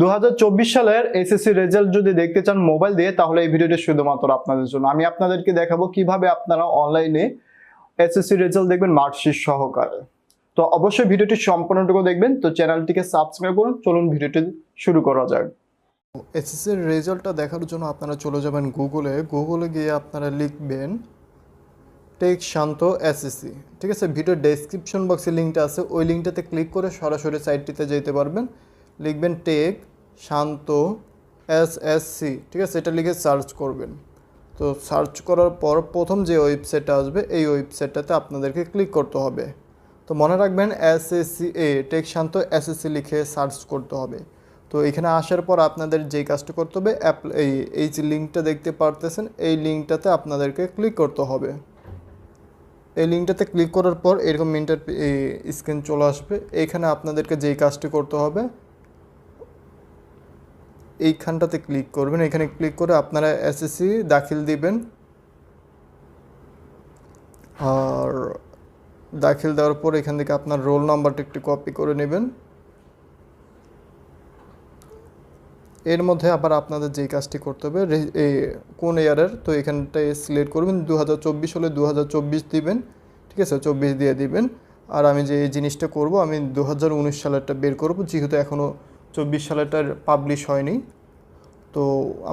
দু হাজার চব্বিশ সালের এসএসসি রেজাল্ট যদি দেখতে চান মোবাইল দিয়ে, তাহলে এই ভিডিওটি শুধুমাত্র আপনাদের জন্য। আমি আপনাদেরকে দেখাবো কীভাবে আপনারা অনলাইনে এসএসসি রেজাল্ট দেখবেন মার্কশিট সহকারে। তো অবশ্যই ভিডিওটি সম্পূর্ণটুকু দেখবেন। তো চ্যানেলটিকে সাবস্ক্রাইব করুন। চলুন ভিডিওটি শুরু করা যাক। এসএসসির রেজাল্টটা দেখার জন্য আপনারা চলে যাবেন গুগলে গুগলে গিয়ে আপনারা লিখবেন টেক শান্ত এসএসসি ঠিক আছে? ভিডিও ডেসক্রিপশন বক্সে লিঙ্কটা আছে। ওই লিঙ্কটাতে ক্লিক করে সরাসরি সাইটটিতে যেতে পারবেন। লিখবেন টেক শান্ত এসএসসি ঠিক আছে? এটা লিখে সার্চ করবেন। তো সার্চ করার পর প্রথম যে ওয়েবসাইটটা আসবে, এই ওয়েবসাইটটাতে আপনাদেরকে ক্লিক করতে হবে। তো মনে রাখবেন এসএসসি এ, টেক শান্ত এসএসসি লিখে সার্চ করতে হবে। তো এখানে আসার পর আপনাদের যেই কাজটা করতে হবে এই এই যে লিঙ্কটা দেখতে পারতেছেন, এই লিঙ্কটাতে আপনাদেরকে ক্লিক করতে হবে। এই লিঙ্কটাতে ক্লিক করার পর এরকম ইন্টার স্ক্রিন চলে আসবে। এইখানে আপনাদেরকে যেই কাজটি করতে হবে এইখানটাতে ক্লিক করবেন। এখানে ক্লিক করে আপনারা এসএসসি দাখিল দিবেন। আর দাখিল দেওয়ার পর এখান থেকে আপনার রোল নাম্বারটা একটু কপি করে নেবেন। এর মধ্যে আবার আপনাদের যেই কাজটি করতে হবে কোন ইয়ারের তো এখানটায় সিলেক্ট করবেন। দু হাজার চব্বিশ হলে দু হাজার চব্বিশ দিবেন। ঠিক আছে? চব্বিশ দিয়ে দিবেন। আর আমি যে এই জিনিসটা করব, আমি দু হাজার উনিশ সালেরটা বের করব। যেহেতু এখনও চব্বিশ সালেরটার পাবলিশ হয়নি। তো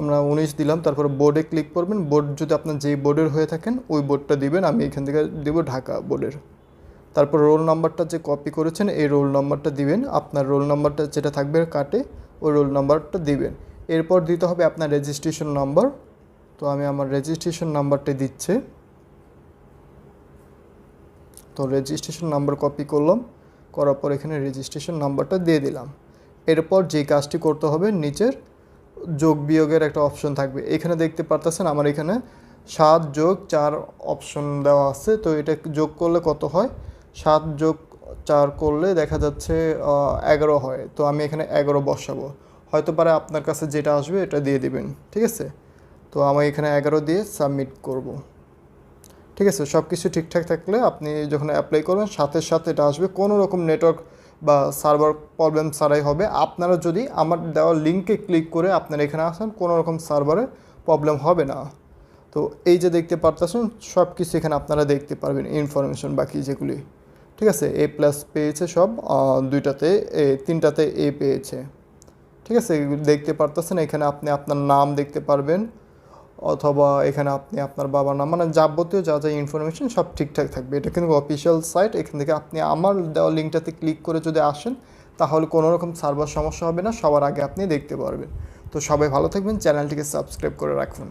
আমরা উনিশ দিলাম, তারপরে বোর্ডে ক্লিক করবেন। বোর্ড যদি আপনার যেই বোর্ডের হয়ে থাকেন, ওই বোর্ডটা দিবেন, আমি এখান থেকে দেবো ঢাকা বোর্ডের তারপর রোল নাম্বারটা যে কপি করেছেন, এই রোল নাম্বারটা দিবেন। আপনার রোল নাম্বারটা যেটা থাকবে কাটে, ওই রোল নাম্বারটা দিবেন। এরপর দিতে হবে আপনার রেজিস্ট্রেশন নাম্বার তো আমি আমার রেজিস্ট্রেশন নাম্বারটা দিচ্ছি। তো রেজিস্ট্রেশন নাম্বার কপি করলাম। করার পর এখানে রেজিস্ট্রেশন নাম্বারটা দিয়ে দিলাম। এরপর যে কাজটি করতে হবে, নিচের যোগ বিয়োগের একটা অপশন থাকবে। এখানে দেখতে পারতেছেন আমার এখানে সাত যোগ চার অপশন দেওয়া আছে। তো এটা যোগ করলে কত হয়? সাত যোগ চার করলে দেখা যাচ্ছে এগারো হয়। তো আমি এখানে এগারো বসাবো। হয়তো পারে আপনার কাছে যেটা আসবে এটা দিয়ে দিবেন, ঠিক আছে? তো আমি এখানে এগারো দিয়ে সাবমিট করব। ঠিক আছে? সব কিছু ঠিকঠাক থাকলে আপনি যখন অ্যাপ্লাই করবেন, সাথে সাথে এটা আসবে। কোনো রকম নেটওয়ার্ক বা সার্ভার প্রবলেম ছাড়াই হবে। আপনারা যদি আমার দেওয়া লিঙ্কে ক্লিক করে আপনারা এখানে আসেন, কোনো রকম সার্ভারে প্রবলেম হবে না। তো এই যে দেখতে পারতেছেন সব কিছু এখানে আপনারা দেখতে পারবেন ইনফরমেশন বাকি যেগুলি। ঠিক আছে? এ প্লাস পেয়েছে সব দুইটাতে, এ, তিনটাতে এ পেয়েছে। ঠিক আছে? দেখতে পারতেছেন, এখানে আপনি আপনার নাম দেখতে পারবেন। অথবা এখানে আপনি আপনার বাবার নাম মানে যাবতীয় যা যা ইনফরমেশন সব ঠিকঠাক থাকবে। এটা কিন্তু অফিসিয়াল সাইট এখান থেকে আপনি আমার দেওয়া লিঙ্কটাতে ক্লিক করে যদি আসেন, তাহলে কোনো রকম সার্ভার সমস্যা হবে না, সবার আগে আপনি দেখতে পারবেন। তো সবাই ভালো থাকবেন চ্যানেলটিকে সাবস্ক্রাইব করে রাখুন।